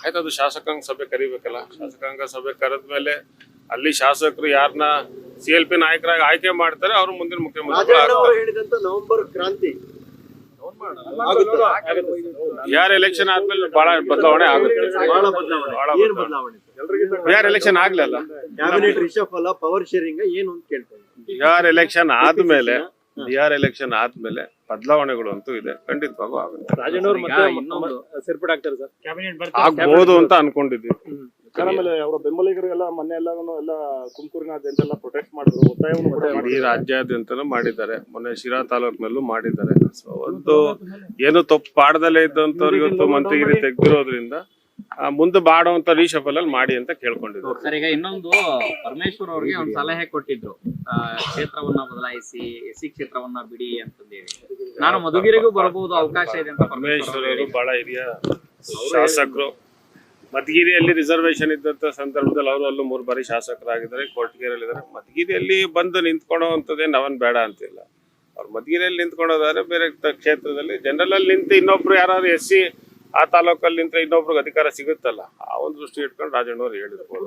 ಆಯ್ತು ಅದು ಶಾಸಕಾಂಗ ಸಭೆ ಕರಿಬೇಕಲ್ಲ? ಶಾಸಕಾಂಗ ಸಭೆ ಕರೆದ್ಮೇಲೆ ಅಲ್ಲಿ ಶಾಸಕರು ಯಾರನ್ನ ಸಿ ಎಲ್ ಪಿ ನಾಯಕರಾಗಿ ಆಯ್ಕೆ ಮಾಡ್ತಾರೆ ಅವರು ಮುಂದಿನ ಮುಖ್ಯಮಂತ್ರಿ ರಾಜಣ್ಣ ಅವರು ಹೇಳಿದಂತ ನವೆಂಬರ್ ಕ್ರಾಂತಿ. ಯಾರ ಎಲೆಕ್ಷನ್ ಆದ್ಮೇಲೆ ಬಹಳ ಬದಲಾವಣೆ ಆಗುತ್ತೆ. ಯಾರ ಎಲೆಕ್ಷನ್ ಆಗ್ಲಿಲ್ಲ? ಪವರ್ ಶೇರಿಂಗ್ ಏನು ಅಂತ ಕೇಳ್ತಾರೆ ಬಿಹಾರ್ ಎಲೆಕ್ಷನ್ ಆದ್ಮೇಲೆ ಯಾರ ಎಲೆಕ್ಷನ್ ಆದ್ಮೇಲೆ ಬದಲಾವಣೆಗಳು ಅಂತೂ ಇದೆ. ಖಂಡಿತವಾಗೂ ಆಗುತ್ತೆ. ರಾಜಣ್ಣವ್ರು ಮತ್ತೆ ಇನ್ನೊಂದು ಸೇರ್ಪಡೆ ಆಗ್ತಾರೆ ಸರ್. ಆಗ್ಬೋದು ಅಂತ ಅನ್ಕೊಂಡಿದ್ವಿ ಆಮೇಲೆ ಅವರ ಬೆಂಬಲಿಗರಿಗೆಲ್ಲ ಮೊನ್ನೆ ಎಲ್ಲಾನು ಎಲ್ಲ ಪ್ರೊಟೆಕ್ಟ್ ಮಾಡಿದ್ರು. ಒತ್ತಾಯವನ್ನು. ರಾಜ್ಯಾದ್ಯಂತನೂ ಮಾಡಿದ್ದಾರೆ. ಮೊನ್ನೆ ಶಿರಾ ತಾಲೂಕಿನಲ್ಲೂ ಮಾಡಿದ್ದಾರೆ. ಸೊ ಒಂದು ಏನು ತಪ್ಪು ಪಾಡದಲ್ಲೇ ಇದ್ದಂತವ್ರು ಇವತ್ತು ಮಂತ್ರಿಗಿರಿ ತೆಗ್ದಿರೋದ್ರಿಂದ ಮುಂದೆ ಬಾಡುವಂತ ರೀಶಫಲ್ ಅಲ್ಲಿ ಮಾಡಿ ಅಂತ ಕೇಳ್ಕೊಂಡಿದ್ರು ಸರ್ ಈಗ ಇನ್ನೊಂದು ಪರಮೇಶ್ವರ್ ಅವ್ರಿಗೆ ಒಂದು ಸಲಹೆ ಕೊಟ್ಟಿದ್ರು. ಕ್ಷೇತ್ರವನ್ನ ಬದಲಾಯಿಸಿ ಎಸಿ ಕ್ಷೇತ್ರವನ್ನ ಬಿಡಿ ಅಂತಂದೇಳಿ. ನಾನು ಮಧುಗಿರಿಗೂ ಬರಬಹುದು ಅವಕಾಶ ಇದೆ ಅಂತ ಪರಮೇಶ್ವರರು ಪರಮೇಶ್ವರ್ ಅವರು ಅವರು ಬಹಳ ಹಿರಿಯ ಶಾಸಕರು. ಮಧುಗಿರಿಯಲ್ಲಿ ರಿಸರ್ವೇಶನ್ ಇದ್ದಂತ ಸಂದರ್ಭದಲ್ಲಿ ಅವರು ಅಲ್ಲೂ ಮೂರು ಬಾರಿ ಶಾಸಕರಾಗಿದ್ದಾರೆ ಕೊರಟಗೆರೆಯಲ್ಲಿ ಇದ್ದಾರೆ ಮಧುಗಿರಿಯಲ್ಲಿ ಬಂದು ನಿಂತ್ಕೊಳ್ಳೋವಂಥದ್ದೇನು ನಾವನ್ ಬೇಡ ಅಂತಿಲ್ಲ. ಅವ್ರು ಮಧುಗಿರಿಯಲ್ಲಿ ನಿಂತ್ಕೊಳ್ಳೋದಾದ್ರೆ ಬೇರೆ ಕ್ಷೇತ್ರದಲ್ಲಿ ಜನರಲ್ ಅಲ್ಲಿ ನಿಂತು ಇನ್ನೊಬ್ರು ಯಾರು ಎಸ್ ಸಿ ಆ ತಾಲೂಕಲ್ಲಿ ನಿಂತ ಇನ್ನೊಬ್ರಿಗೆ ಅಧಿಕಾರ ಸಿಗುತ್ತಲ್ಲ? ಆ ಒಂದು ದೃಷ್ಟಿ ಇಟ್ಕೊಂಡು ರಾಜಣ್ಣವ್ರು ಹೇಳಿರ್ಬೋದು